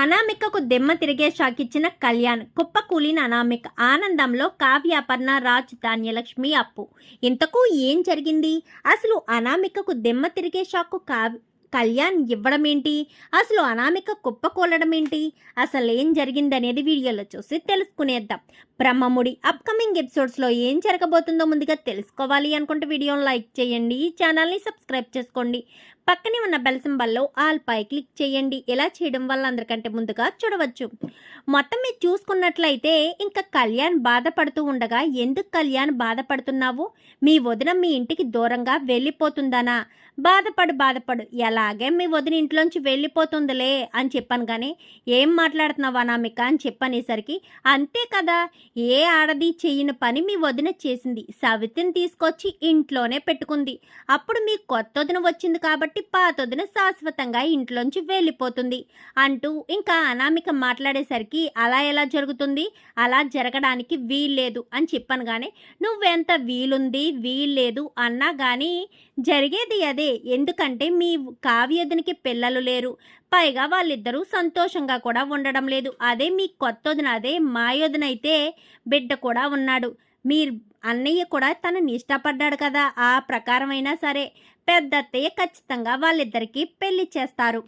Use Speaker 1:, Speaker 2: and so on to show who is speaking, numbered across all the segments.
Speaker 1: అనామికకు దెమ్మ తిరిగే షాక్ ఇచ్చిన కళ్యాణ్ కుప్పకూలిన అనామిక ఆనందంలో కావ్యాపర్ణ రాజ్ ధాన్యలక్ష్మి అప్పు. ఇంతకు ఏం జరిగింది? అసలు అనామికకు దెమ్మ తిరిగే షాక్ కావ్ కళ్యాణ్ ఇవ్వడం ఏంటి అసలు అనామిక కుప్పకూలడం ఏంటి అసలు ఏం జరిగింది అనేది వీడియోలో చూసి తెలుసుకునేద్దాం. బ్రహ్మముడి అప్కమింగ్ ఎపిసోడ్స్లో ఏం జరగబోతుందో ముందుగా తెలుసుకోవాలి అనుకుంటే వీడియోని లైక్ చేయండి ఈ ఛానల్ని సబ్స్క్రైబ్ చేసుకోండి. పక్కనే ఉన్న బెల్ సింబల్లో ఆల్పై క్లిక్ చేయండి. ఇలా చేయడం వల్ల అందరికంటే ముందుగా చూడవచ్చు. మొత్తం మీరు చూసుకున్నట్లయితే ఇంకా కళ్యాణ్ బాధపడుతూ ఉండగా ఎందుకు కళ్యాణ్ బాధపడుతున్నావు? మీ వదిన మీ ఇంటికి దూరంగా వెళ్ళిపోతుందనా? బాధపడు బాధపడు. ఎలాగే మీ వదిన ఇంట్లోంచి వెళ్ళిపోతుందిలే అని చెప్పాను కానీ ఏం మాట్లాడుతున్నావు అనామిక? అని చెప్పనేసరికి అంతే కదా. ఏ ఆడది చేయని పని మీ వదిన చేసింది. సవితిని తీసుకొచ్చి ఇంట్లోనే పెట్టుకుంది. అప్పుడు మీ కొత్త వదిన వచ్చింది కాబట్టి పాత వదిన శాశ్వతంగా ఇంట్లోంచి వెళ్ళిపోతుంది అంటూ ఇంకా అనామిక మాట్లాడేసరికి అలా ఎలా జరుగుతుంది? అలా జరగడానికి వీల్లేదు అని చెప్పాను కానీ నువ్వెంత వీలుంది? వీల్లేదు అన్నా కానీ జరిగేది అదే. ఎందుకంటే మీ కావ్యదినికి పిల్లలు లేరు. పైగా వాళ్ళిద్దరూ సంతోషంగా కూడా ఉండడం లేదు. అదే మీ కొత్తొదిన అదే మాయోదిన అయితే బిడ్డ కూడా ఉన్నాడు. మీరు అన్నయ్య కూడా తనని ఇష్టపడ్డాడు కదా. ఆ ప్రకారమైనా సరే. పెద్ద అత్తయ్య ఖచ్చితంగా వాళ్ళిద్దరికీ పెళ్ళి చేస్తారు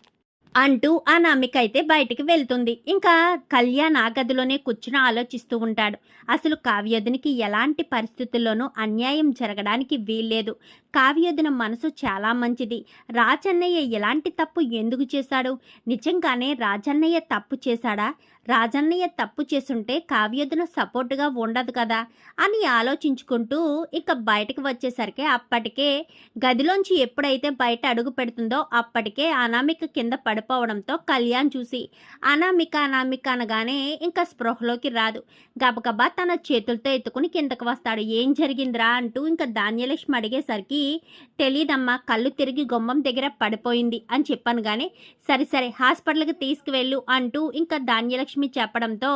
Speaker 1: అంటూ అనామిక అయితే బయటికి వెళ్తుంది. ఇంకా కళ్యాణ్ ఆ గదిలోనే కూర్చుని ఆలోచిస్తూ ఉంటాడు. అసలు కావ్యోధునికి ఎలాంటి పరిస్థితుల్లోనూ అన్యాయం జరగడానికి వీల్లేదు. కావ్యోధన మనసు చాలా మంచిది. రాజన్నయ్య ఎలాంటి తప్పు ఎందుకు చేశాడు? నిజంగానే రాజన్నయ్య తప్పు చేశాడా? రాజన్నయ్య తప్పు చేసుంటే కావ్యోధన సపోర్టుగా ఉండదు కదా అని ఆలోచించుకుంటూ ఇక బయటకు వచ్చేసరికి అప్పటికే గదిలోంచి ఎప్పుడైతే బయట అడుగు పెడుతుందో అప్పటికే అనామిక కింద పడిపోవడంతో కళ్యాణ్ చూసి అనామిక అనామిక అనగానే ఇంకా స్పృహలోకి రాదు. గబగబా తన చేతులతో ఎత్తుకుని కిందకు వస్తాడు. ఏం జరిగిందిరా? అంటూ ఇంకా ధాన్యలక్ష్మి అడిగేసరికి తెలీదమ్మా కళ్ళు తిరిగి గుమ్మం దగ్గర పడిపోయింది అని చెప్పాను కానీ సరే సరే హాస్పిటల్కి తీసుకువెళ్ళు అంటూ ఇంకా ధాన్యలక్ష్మి లక్ష్మి చెప్పడంతో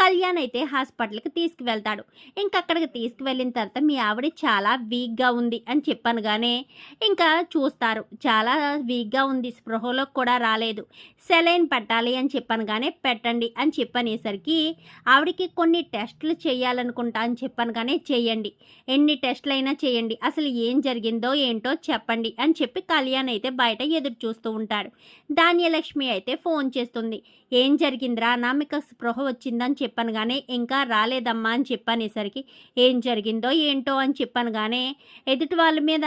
Speaker 1: కళ్యాణ్ అయితే హాస్పిటల్కి తీసుకువెళ్తాడు. ఇంకా అక్కడికి తీసుకువెళ్ళిన తర్వాత మీ ఆవిడ చాలా వీక్గా ఉంది అని చెప్పనుగానే ఇంకా చూస్తారు. చాలా వీక్గా ఉంది స్పృహలోకి కూడా రాలేదు. సెలైన్ పెట్టాలి అని చెప్పాను కానీ పెట్టండి అని చెప్పనేసరికి ఆవిడకి కొన్ని టెస్టులు చేయాలనుకుంటా అని చెప్పాను కానీ చేయండి. ఎన్ని టెస్టులు అయినా చేయండి. అసలు ఏం జరిగిందో ఏంటో చెప్పండి అని చెప్పి కళ్యాణ్ అయితే బయట ఎదురు చూస్తూ ఉంటాడు. ధాన్యలక్ష్మి అయితే ఫోన్ చేస్తుంది. ఏం జరిగిందిరా నా మీకు స్పృహ వచ్చిందని చెప్పాను కానీ ఇంకా రాలేదమ్మా అని చెప్పనేసరికి ఏం జరిగిందో ఏంటో అని చెప్పాను కానీ ఎదుటి వాళ్ళ మీద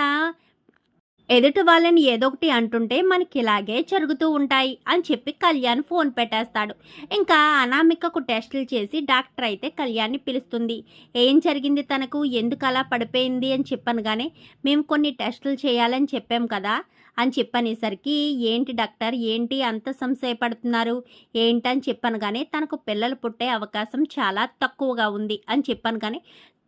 Speaker 1: ఎదుటి వాళ్ళని ఏదో ఒకటి అంటుంటే మనకి ఇలాగే జరుగుతూ ఉంటాయి అని చెప్పి కళ్యాణ్ ఫోన్ పెట్టేస్తాడు. ఇంకా అనామికకు టెస్టులు చేసి డాక్టర్ అయితే కళ్యాణ్ని పిలుస్తుంది. ఏం జరిగింది తనకు? ఎందుకు అలా పడిపోయింది అని చెప్పాను కానీ మేము కొన్ని టెస్టులు చేయాలని చెప్పాం కదా అని చెప్పనేసరికి ఏంటి డాక్టర్? ఏంటి అంత సంశయపడుతున్నారు ఏంటని చెప్పను కానీ తనకు పిల్లలు పుట్టే అవకాశం చాలా తక్కువగా ఉంది అని చెప్పాను కానీ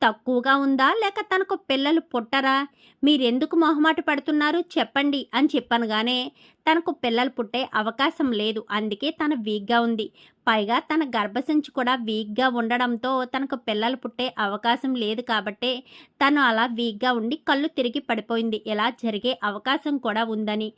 Speaker 1: తక్కువగా ఉందా? లేక తనకు పిల్లలు పుట్టరా? మీరెందుకు మొహమాట పడుతున్నారు? చెప్పండి అని చెప్పనగానే తనకు పిల్లలు పుట్టే అవకాశం లేదు. అందుకే తన వీక్గా ఉంది. పైగా తన గర్భసంచి కూడా వీక్గా ఉండడంతో తనకు పిల్లలు పుట్టే అవకాశం లేదు కాబట్టే తను అలా వీక్గా ఉండి కళ్ళు తిరిగి పడిపోయింది. ఇలా జరిగే అవకాశం కూడా ఉందని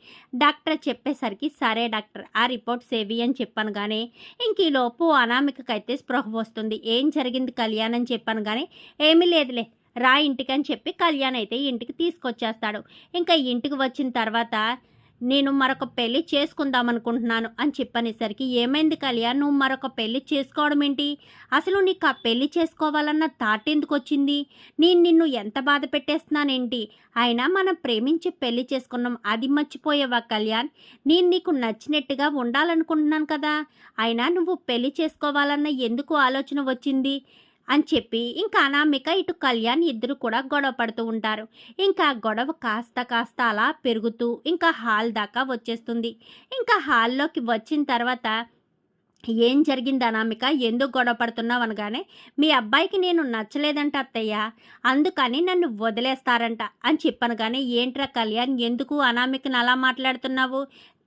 Speaker 1: డాక్టర్ చెప్పేసరికి సరే డాక్టర్ ఆ రిపోర్ట్స్ సేవి అని చెప్పాను కానీ ఇంక ఈలోపు అనామికకైతే స్పృహ వస్తుంది. ఏం జరిగింది కళ్యాణ్ చెప్పాను కానీ ఏమీ లేదులే రా ఇంటికి అని చెప్పి కళ్యాణ్ అయితే ఇంటికి తీసుకొచ్చేస్తాడు. ఇంకా ఇంటికి వచ్చిన తర్వాత నేను మరొక పెళ్ళి చేసుకుందాం అనుకుంటున్నాను అని చెప్పనేసరికి ఏమైంది కళ్యాణ్ నువ్వు మరొక పెళ్ళి చేసుకోవడం ఏంటి? అసలు నీకు ఆ పెళ్ళి చేసుకోవాలన్న థాట్ ఎందుకు వచ్చింది? నేను నిన్ను ఎంత బాధ పెట్టేస్తున్నానేంటి? అయినా మనం ప్రేమించి పెళ్ళి చేసుకున్నాం అది మర్చిపోయేవా కళ్యాణ్ నేను నీకు నచ్చినట్టుగా ఉండాలనుకుంటున్నాను కదా. అయినా నువ్వు పెళ్ళి చేసుకోవాలన్న ఎందుకు ఆలోచన వచ్చింది? అని చెప్పి ఇంకా అనామిక ఇటు కళ్యాణ్ ఇద్దరు కూడా గొడవ పడుతూ ఉంటారు. ఇంకా గొడవ కాస్త కాస్త అలా పెరుగుతూ ఇంకా హాల్ దాకా వచ్చేస్తుంది. ఇంకా హాల్లోకి వచ్చిన తర్వాత ఏం జరిగింది అనామిక? ఎందుకు గొడవ పడుతున్నావు అనగానే మీ అబ్బాయికి నేను నచ్చలేదంట అత్తయ్య. అందుకని నన్ను వదిలేస్తారంట అని చెప్పాను కానీ ఏంట్రా కళ్యాణ్ ఎందుకు అనామికను అలా మాట్లాడుతున్నావు?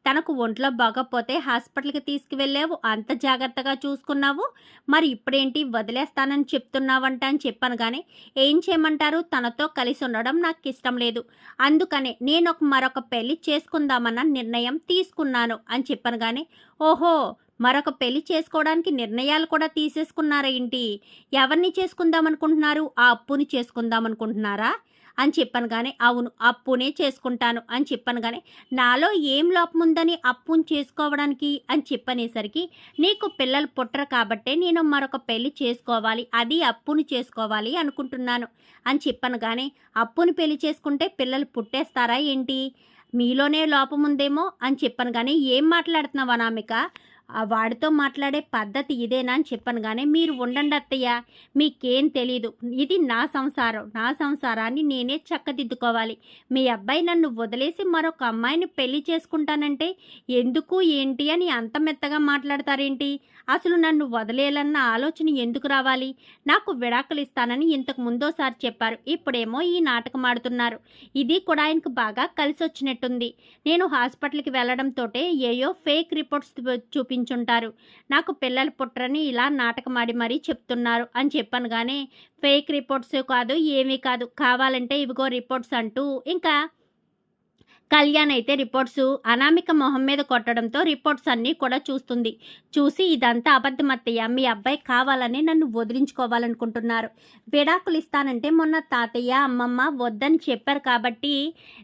Speaker 1: తనకు ఒంట్లో బాగపోతే హాస్పిటల్కి తీసుకువెళ్ళావు అంత జాగ్రత్తగా చూసుకున్నావు. మరి ఇప్పుడేంటి? వదిలేస్తానని చెప్తున్నావంట అని చెప్పాను కానీ ఏం చేయమంటారు? తనతో కలిసి ఉండడం నాకు ఇష్టం లేదు. అందుకనే నేను ఒక మరొక పెళ్ళి చేసుకుందామన్న నిర్ణయం తీసుకున్నాను అని చెప్పాను కానీ ఓహో! మరొక పెళ్ళి చేసుకోవడానికి నిర్ణయాలు కూడా తీసేసుకున్నారా ఏంటి ఎవరిని చేసుకుందాం అనుకుంటున్నారు ఆ అప్పుని చేసుకుందాం అనుకుంటున్నారా అని చెప్పాను కానీ అవును అప్పునే చేసుకుంటాను అని చెప్పాను కానీ నాలో ఏం లోపం ఉందని అప్పును చేసుకోవడానికి అని చెప్పనేసరికి నీకు పిల్లలు పుట్టరు కాబట్టే నేను మరొక పెళ్ళి చేసుకోవాలి అది అప్పును చేసుకోవాలి అనుకుంటున్నాను అని చెప్పాను కానీ అప్పును పెళ్ళి చేసుకుంటే పిల్లలు పుట్టేస్తారా ఏంటి? మీలోనే లోపం ఉందేమో అని చెప్పాను కానీ ఏం మాట్లాడుతున్నావు అనామిక వాడితో మాట్లాడే పద్ధతి ఇదేనా అని చెప్పను కానీ మీరు ఉండండి అత్తయ్య మీకేం తెలీదు. ఇది నా సంసారం నా సంసారాన్ని నేనే చక్కదిద్దుకోవాలి. మీ అబ్బాయి నన్ను వదిలేసి మరొక అమ్మాయిని పెళ్ళి చేసుకుంటానంటే ఎందుకు ఏంటి అని అంత మెత్తగా మాట్లాడతారేంటి? అసలు నన్ను వదిలేయాలన్న ఆలోచన ఎందుకు రావాలి? నాకు విడాకులు ఇస్తానని ఇంతకు ముందోసారి చెప్పారు. ఇప్పుడేమో ఈ నాటకం ఆడుతున్నారు. ఇది కూడా ఆయనకు బాగా కలిసి వచ్చినట్టుంది నేను హాస్పిటల్కి వెళ్ళడంతో ఏయో ఫేక్ రిపోర్ట్స్ చూపించుంటారు నాకు పిల్లలు పుట్టరని ఇలా నాటకమాడి మరీ చెప్తున్నారు అని చెప్పాను కానీ ఫేక్ రిపోర్ట్స్ కాదు ఏమీ కాదు. కావాలంటే ఇవిగో రిపోర్ట్స్ అంటూ ఇంకా కళ్యాణ్ అయితే రిపోర్ట్స్ అనామిక మొహం మీద కొట్టడంతో రిపోర్ట్స్ అన్నీ కూడా చూస్తుంది. చూసి ఇదంతా అబద్ధమత్తయ్య మీ అబ్బాయి కావాలని నన్ను వదిలించుకోవాలనుకుంటున్నారు. విడాకులు ఇస్తానంటే మొన్న తాతయ్య అమ్మమ్మ వద్దని చెప్పారు కాబట్టి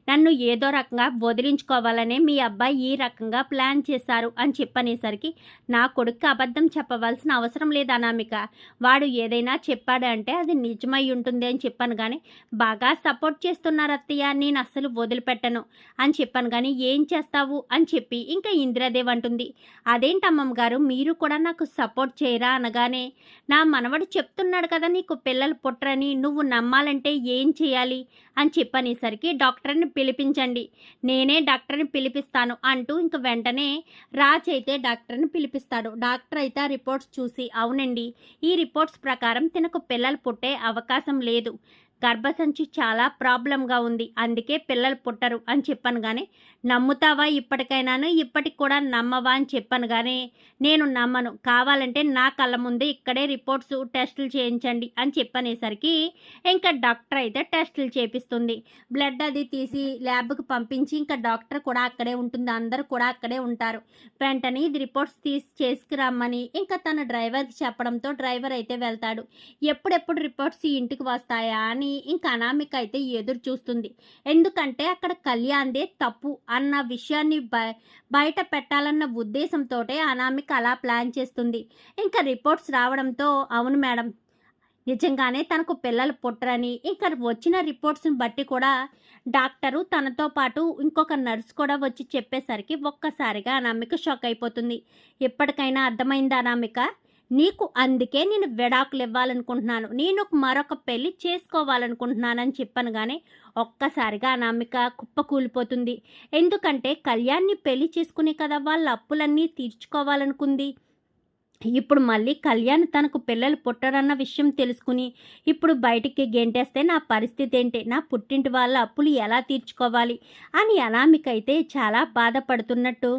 Speaker 1: నన్ను ఏదో రకంగా వదిలించుకోవాలనే మీ అబ్బాయి ఈ రకంగా ప్లాన్ చేశారు అని చెప్పనేసరికి నా కొడుకు అబద్ధం చెప్పవలసిన అవసరం లేదు అనామిక. వాడు ఏదైనా చెప్పాడంటే అది నిజమై ఉంటుంది అని చెప్పాను కానీ బాగా సపోర్ట్ చేస్తున్నారు అత్తయ్య నేను అస్సలు వదిలిపెట్టను. అని చెప్పాను. కానీ ఏం చేస్తావు? అని చెప్పి ఇంకా ఇందిరాదేవ్ అంటుంది. అదేంటమ్మమ్మ గారు? మీరు కూడా నాకు సపోర్ట్ చేయరా? అనగానే నా మనవడు చెప్తున్నాడు కదా నీకు పిల్లలు పుట్టరని నువ్వు నమ్మాలంటే ఏం చేయాలి? అని చెప్పనేసరికి డాక్టర్ని పిలిపించండి. నేనే డాక్టర్ని పిలిపిస్తాను అంటూ ఇంక వెంటనే రాజ్ అయితే డాక్టర్ని పిలిపిస్తాడు. డాక్టర్ అయితే ఆ రిపోర్ట్స్ చూసి అవునండి ఈ రిపోర్ట్స్ ప్రకారం తినకు పిల్లలు పుట్టే అవకాశం లేదు. గర్భసంచి చాలా ప్రాబ్లంగా ఉంది. అందుకే పిల్లలు పుట్టరు అని చెప్పాను కానీ నమ్ముతావా ఇప్పటికైనాను? ఇప్పటికి కూడా నమ్మవా అని చెప్పాను కానీ నేను నమ్మను. కావాలంటే నా కళ్ళ ముందే ఇక్కడే రిపోర్ట్స్ టెస్టులు చేయించండి అని చెప్పనేసరికి ఇంకా డాక్టర్ అయితే టెస్టులు చేపిస్తుంది. బ్లడ్ అది తీసి ల్యాబ్కి పంపించి ఇంకా డాక్టర్ కూడా అక్కడే ఉంటుంది. అందరూ కూడా అక్కడే ఉంటారు. వెంటనే ఇది రిపోర్ట్స్ తీసి చేసుకురమ్మని ఇంకా తన డ్రైవర్కి చెప్పడంతో డ్రైవర్ అయితే వెళ్తాడు. ఎప్పుడెప్పుడు రిపోర్ట్స్ ఇంటికి వస్తాయా అని ఇంకా అనామిక అయితే ఎదురు చూస్తుంది. ఎందుకంటే అక్కడ కళ్యాణ్దే తప్పు అన్న విషయాన్ని బయట పెట్టాలన్న ఉద్దేశంతో అనామిక అలా ప్లాన్ చేస్తుంది. ఇంకా రిపోర్ట్స్ రావడంతో అవును మేడం నిజంగానే తనకు పిల్లలు పుట్టరని ఇంకా వచ్చిన రిపోర్ట్స్ని బట్టి కూడా డాక్టరు తనతో పాటు ఇంకొక నర్స్ కూడా వచ్చి చెప్పేసరికి ఒక్కసారిగా అనామిక షాక్ అయిపోతుంది. ఎప్పటికైనా అర్థమైందా అనామిక? నీకు అందుకే నేను విడాకులు ఇవ్వాలనుకుంటున్నాను నేను మరొక పెళ్ళి చేసుకోవాలనుకుంటున్నానని చెప్పాను కానీ ఒక్కసారిగా అనామిక కుప్ప కూలిపోతుంది ఎందుకంటే కళ్యాణ్ని పెళ్ళి చేసుకునే కదా వాళ్ళ అప్పులన్నీ తీర్చుకోవాలనుకుంది. ఇప్పుడు మళ్ళీ కళ్యాణ్ తనకు పిల్లలు పుట్టరన్న విషయం తెలుసుకుని ఇప్పుడు బయటికి గెంటేస్తే నా పరిస్థితి ఏంటి? నా పుట్టింటి వాళ్ళ అప్పులు ఎలా తీర్చుకోవాలి? అని అనామికైతే చాలా బాధపడుతున్నట్టు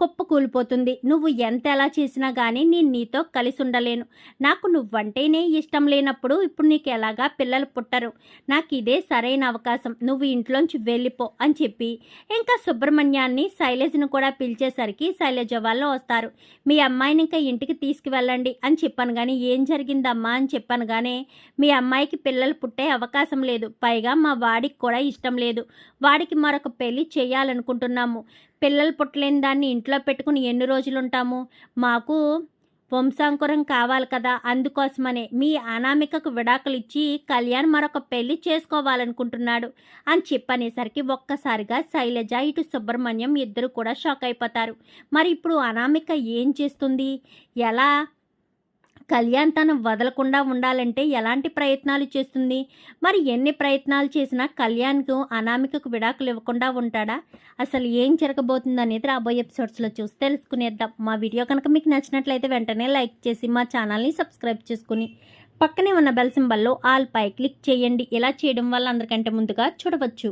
Speaker 1: కుప్ప కూలిపోతుంది. నువ్వు ఎంత ఎలా చేసినా కానీ నేను నీతో కలిసి ఉండలేను నాకు నువ్వంటేనే ఇష్టం లేనప్పుడు ఇప్పుడు నీకు ఎలాగా పిల్లలు పుట్టరు. నాకు ఇదే సరైన అవకాశం. నువ్వు ఇంట్లోంచి వెళ్ళిపో అని చెప్పి ఇంకా సుబ్రహ్మణ్యాన్ని శైలజను కూడా పిలిచేసరికి శైలజ వాళ్ళు వస్తారు. మీ అమ్మాయిని ఇంకా ఇంటికి తీసుకువెళ్ళండి అని చెప్పాను కానీ ఏం జరిగిందమ్మా అని చెప్పాను కానీ మీ అమ్మాయికి పిల్లలు పుట్టే అవకాశం లేదు. పైగా మా వాడికి కూడా ఇష్టం లేదు. వాడికి మరొక పెళ్ళి చేయాలనుకుంటున్నాము. పిల్లలు పుట్టలేని దాన్ని ఇంట్లో పెట్టుకుని ఎన్ని రోజులు ఉంటాము మాకు వంశాంకురం కావాలి కదా అందుకోసమనే. మీ అనామికకు విడాకులు ఇచ్చి కళ్యాణ్ మరొక పెళ్ళి చేసుకోవాలనుకుంటున్నాడు అని చెప్పనేసరికి ఒక్కసారిగా శైలజ ఇటు సుబ్రహ్మణ్యం ఇద్దరు కూడా షాక్ అయిపోతారు. మరి ఇప్పుడు అనామిక ఏం చేస్తుంది? ఎలా కళ్యాణ్ తను వదలకుండా ఉండాలంటే ఎలాంటి ప్రయత్నాలు చేస్తుంది? మరి ఎన్ని ప్రయత్నాలు చేసినా కళ్యాణ్కు అనామికకు విడాకులు ఇవ్వకుండా ఉంటాడా? అసలు ఏం జరగబోతుంది అనేది రాబోయే ఎపిసోడ్స్లో చూసి తెలుసుకునేద్దాం. మా వీడియో కనుక మీకు నచ్చినట్లయితే వెంటనే లైక్ చేసి మా ఛానల్ని సబ్స్క్రైబ్ చేసుకుని పక్కనే ఉన్న బెల్ సింబల్లో ఆల్ పై క్లిక్ చేయండి. ఇలా చేయడం వల్ల అందరికంటే ముందుగా చూడవచ్చు.